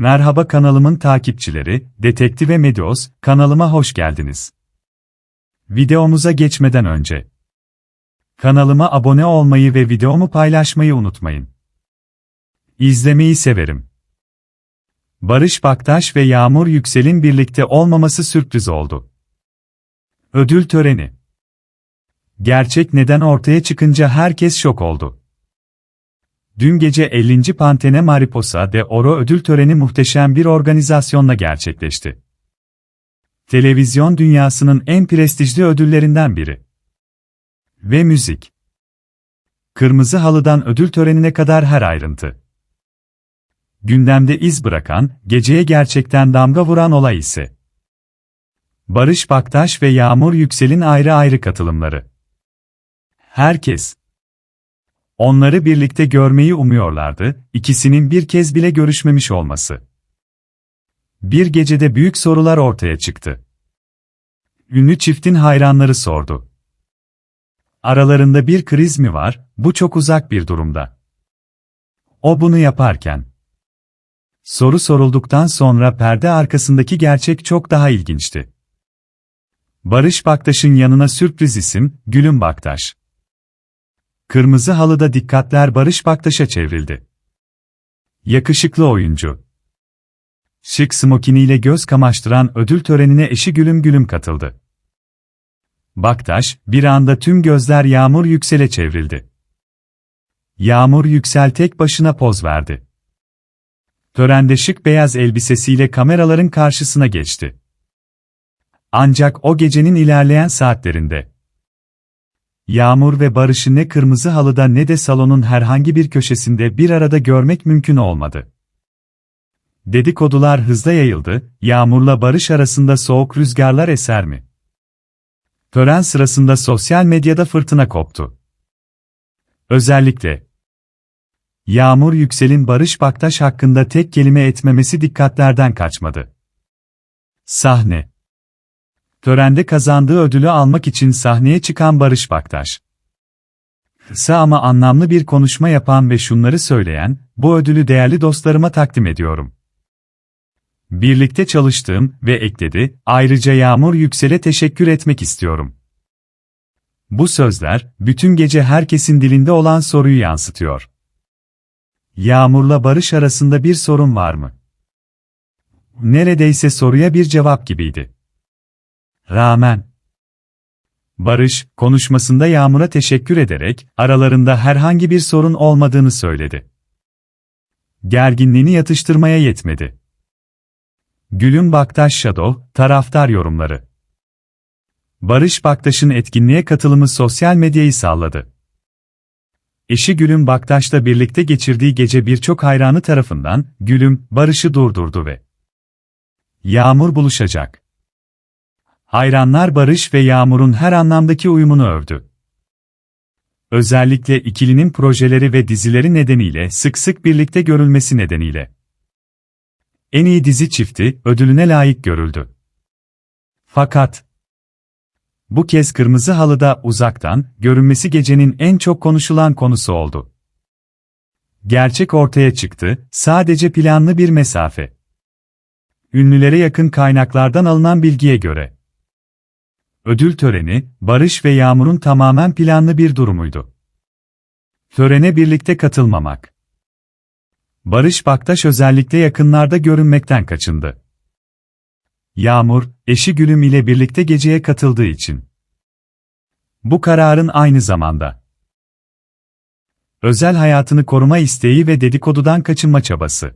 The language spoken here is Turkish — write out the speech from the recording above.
Merhaba kanalımın takipçileri, Detektive Medios, kanalıma hoş geldiniz. Videomuza geçmeden önce kanalıma abone olmayı ve videomu paylaşmayı unutmayın. İzlemeyi severim. Barış Baktaş ve Yağmur Yüksel'in birlikte olmaması sürpriz oldu. Ödül töreni Gerçek neden ortaya çıkınca herkes şok oldu. Dün gece 50. Pantene Mariposa de Oro ödül töreni muhteşem bir organizasyonla gerçekleşti. Televizyon dünyasının en prestijli ödüllerinden biri. Ve müzik. Kırmızı halıdan ödül törenine kadar her ayrıntı. Gündemde iz bırakan, geceye gerçekten damga vuran olay ise Barış Baktaş ve Yağmur Yüksel'in ayrı ayrı katılımları. Herkes onları birlikte görmeyi umuyorlardı, ikisinin bir kez bile görüşmemiş olması. Bir gecede büyük sorular ortaya çıktı. Ünlü çiftin hayranları sordu. Aralarında bir kriz mi var, bu çok uzak bir durumda. O bunu yaparken. Soru sorulduktan sonra perde arkasındaki gerçek çok daha ilginçti. Barış Baktaş'ın yanına sürpriz isim, Gülüm Baktaş. Kırmızı halıda dikkatler Barış Baktaş'a çevrildi. Yakışıklı oyuncu. Şık smokiniyle göz kamaştıran ödül törenine eşi Gülüm Gülüm katıldı. Baktaş, bir anda tüm gözler Yağmur Yüksel'e çevrildi. Yağmur Yüksel tek başına poz verdi. Törende şık beyaz elbisesiyle kameraların karşısına geçti. Ancak o gecenin ilerleyen saatlerinde Yağmur ve Barış'ı ne kırmızı halıda ne de salonun herhangi bir köşesinde bir arada görmek mümkün olmadı. Dedikodular hızla yayıldı, Yağmur'la Barış arasında soğuk rüzgarlar eser mi? Tören sırasında sosyal medyada fırtına koptu. Özellikle Yağmur Yüksel'in Barış Baktaş hakkında tek kelime etmemesi dikkatlerden kaçmadı. Sahne Törende kazandığı ödülü almak için sahneye çıkan Barış Baktaş. Kısa ama anlamlı bir konuşma yapan ve şunları söyleyen, bu ödülü değerli dostlarıma takdim ediyorum. Birlikte çalıştığım ve ekledi, ayrıca Yağmur Yüksel'e teşekkür etmek istiyorum. Bu sözler, bütün gece herkesin dilinde olan soruyu yansıtıyor. Yağmur'la Barış arasında bir sorun var mı? Neredeyse soruya bir cevap gibiydi. Rağmen Barış, konuşmasında Yağmur'a teşekkür ederek, aralarında herhangi bir sorun olmadığını söyledi. Gerginliğini yatıştırmaya yetmedi. Gülüm Baktaş Shadow, taraftar yorumları. Barış Baktaş'ın etkinliğe katılımı sosyal medyayı salladı. Eşi Gülüm Baktaş'la birlikte geçirdiği gece birçok hayranı tarafından, Gülüm, Barış'ı durdurdu ve Yağmur buluşacak. Hayranlar Barış ve Yağmur'un her anlamdaki uyumunu övdü. Özellikle ikilinin projeleri ve dizileri nedeniyle sık sık birlikte görülmesi nedeniyle. En iyi dizi çifti ödülüne layık görüldü. Fakat bu kez kırmızı halıda uzaktan görünmesi gecenin en çok konuşulan konusu oldu. Gerçek ortaya çıktı, sadece planlı bir mesafe. Ünlülere yakın kaynaklardan alınan bilgiye göre Ödül töreni, Barış ve Yağmur'un tamamen planlı bir durumuydu. Törene birlikte katılmamak. Barış Baktaş özellikle yakınlarda görünmekten kaçındı. Yağmur, eşi Gülüm ile birlikte geceye katıldığı için. Bu kararın aynı zamanda özel hayatını koruma isteği ve dedikodudan kaçınma çabası.